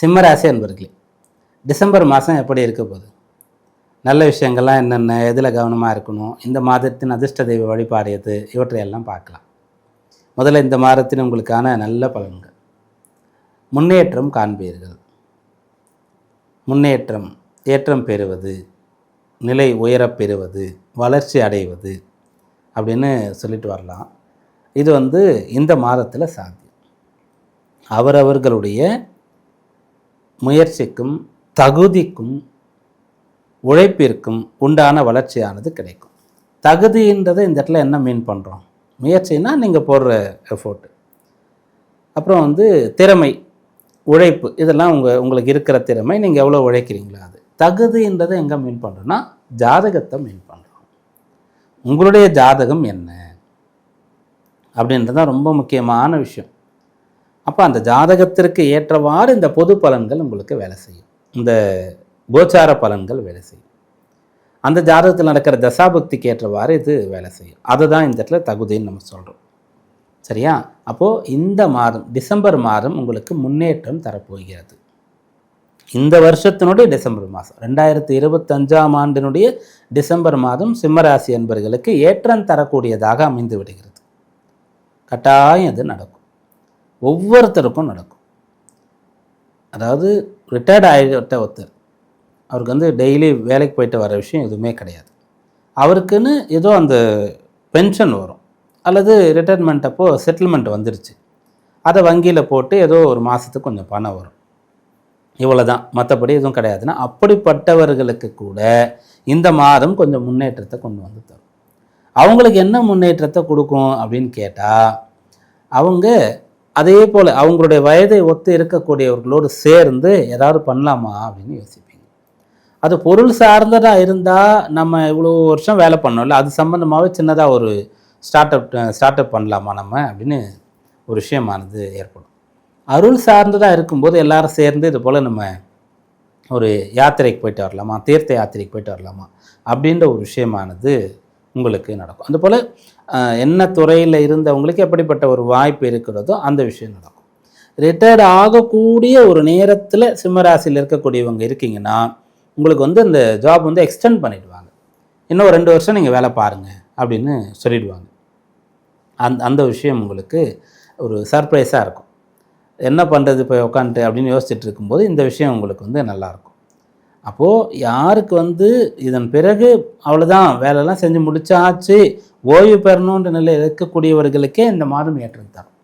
சிம்மராசி அன்பர்களே டிசம்பர் மாதம் எப்படி இருக்க போகுது? நல்ல விஷயங்கள்லாம் என்னென்ன எதில் கவனமாக இருக்கணும் இந்த மாதத்தின் அதிர்ஷ்ட தெய்வ வழிபாடு எது இவற்றையெல்லாம் பார்க்கலாம். முதல்ல இந்த மாதத்தின் உங்களுக்கான நல்ல பலன்கள். முன்னேற்றம் காண்பீர்கள். முன்னேற்றம் ஏற்றம் பெறுவது நிலை உயரப் பெறுவது வளர்ச்சி அடைவது அப்படின்னு சொல்லிட்டு வரலாம். இது வந்து இந்த மாதத்தில் சாத்தியம். அவரவர்களுடைய முயற்சிக்கும் தகுதிக்கும் உழைப்பிற்கும் உண்டான வளர்ச்சியானது கிடைக்கும். தகுதின்றதை இந்த இடத்துல என்ன மீன் பண்ணுறோம் முயற்சினா நீங்கள் போடுற எஃபோர்ட்டு அப்புறம் வந்து திறமை உழைப்பு இதெல்லாம் உங்கள் உங்களுக்கு இருக்கிற திறமை நீங்கள் எவ்வளோ உழைக்கிறீங்களா அது. தகுதின்றதை எங்கே மீன் பண்ணுறோன்னா ஜாதகத்தை மீன் பண்ணுறோம் உங்களுடைய ஜாதகம் என்ன? அப்படின்றது தான் ரொம்ப முக்கியமான விஷயம். அப்போ அந்த ஜாதகத்திற்கு ஏற்றவாறு இந்த பொது பலன்கள் உங்களுக்கு வேலை செய்யும். இந்த கோச்சார பலன்கள் வேலை செய்யும். அந்த ஜாதகத்தில் நடக்கிற தசாபக்திக்கு ஏற்றவாறு இது வேலை செய்யும். அதுதான் இந்த இடத்துல தகுதின்னு நம்ம சொல்கிறோம் சரியா? அப்போது இந்த மாதம் டிசம்பர் மாதம் உங்களுக்கு முன்னேற்றம் தரப்போகிறது. இந்த வருஷத்தினுடைய டிசம்பர் மாதம் ரெண்டாயிரத்தி இருபத்தஞ்சாம் ஆண்டினுடைய டிசம்பர் மாதம் சிம்மராசி என்பர்களுக்கு ஏற்றம் தரக்கூடியதாக அமைந்து விடுகிறது. கட்டாயம் இது நடக்கும். ஒவ்வொருத்தருக்கும் நடக்கும். அதாவது ரிட்டையர்ட் ஆகிட்ட ஒருத்தர் அவருக்கு வந்து டெய்லி வேலைக்கு போயிட்டு வர விஷயம் எதுவுமே கிடையாது. அவருக்குன்னு ஏதோ அந்த பென்ஷன் வரும். அல்லது ரிட்டைர்மெண்ட் அப்போ செட்டில்மெண்ட் வந்துருச்சு. அதை வங்கியில் போட்டு ஏதோ ஒரு மாதத்துக்கு கொஞ்சம் பணம் வரும். இவ்வளோ தான் மற்றபடி எதுவும் கிடையாதுன்னா அப்படிப்பட்டவர்களுக்கு கூட இந்த மாதம் கொஞ்சம் முன்னேற்றத்தை கொண்டு வந்து தரும். அவங்களுக்கு என்ன முன்னேற்றத்தை கொடுக்கும் அப்படின்னு கேட்டால் அவங்க அதே போல் அவங்களுடைய வயதை ஒத்து இருக்கக்கூடியவர்களோடு சேர்ந்து ஏதாவது பண்ணலாமா அப்படின்னு யோசிப்பீங்க. அது பொருள் சார்ந்ததாக இருந்தால் நம்ம இவ்வளோ வருஷம் வேலை பண்ணோம்ல அது சம்மந்தமாகவே சின்னதாக ஒரு ஸ்டார்ட் அப் ஸ்டார்ட் அப் பண்ணலாமா நம்ம அப்படின்னு ஒரு விஷயமானது ஏற்படும். அருள் சார்ந்ததாக இருக்கும்போது எல்லாரும் சேர்ந்து இது போல் நம்ம ஒரு யாத்திரைக்கு போயிட்டு வரலாமா தீர்த்த யாத்திரைக்கு போயிட்டு வரலாமா அப்படின்ற ஒரு விஷயமானது உங்களுக்கு நடக்கும். அதுபோல் என்ன துறையில் இருந்தவங்களுக்கு எப்படிப்பட்ட ஒரு வாய்ப்பு இருக்கிறதோ அந்த விஷயம் நடக்கும். ரிட்டையர்ட் ஆகக்கூடிய ஒரு நேரத்தில் சிம்மராசியில் இருக்கக்கூடியவங்க இருக்கீங்கன்னா உங்களுக்கு வந்து அந்த ஜாப் வந்து எக்ஸ்டெண்ட் பண்ணிவிடுவாங்க இன்னும் ரெண்டு வருஷம் நீங்கள் வேலை பாருங்கள் அப்படின்னு சொல்லிடுவாங்க. அந்த அந்த விஷயம் உங்களுக்கு ஒரு சர்ப்ரைஸாக இருக்கும். என்ன பண்ணுறது இப்போ உட்காந்துட்டு அப்படின்னு யோசிச்சுட்டு இருக்கும்போது இந்த விஷயம் உங்களுக்கு வந்து நல்லாயிருக்கும் அப்போது யாருக்கு வந்து இதன் பிறகு அவ்வளோதான் வேலைலாம் செஞ்சு முடிச்சாச்சு ஓய்வு பெறணுன்ற நிலையில் இருக்கக்கூடியவர்களுக்கே இந்த மாதம் ஏற்றம் தரும்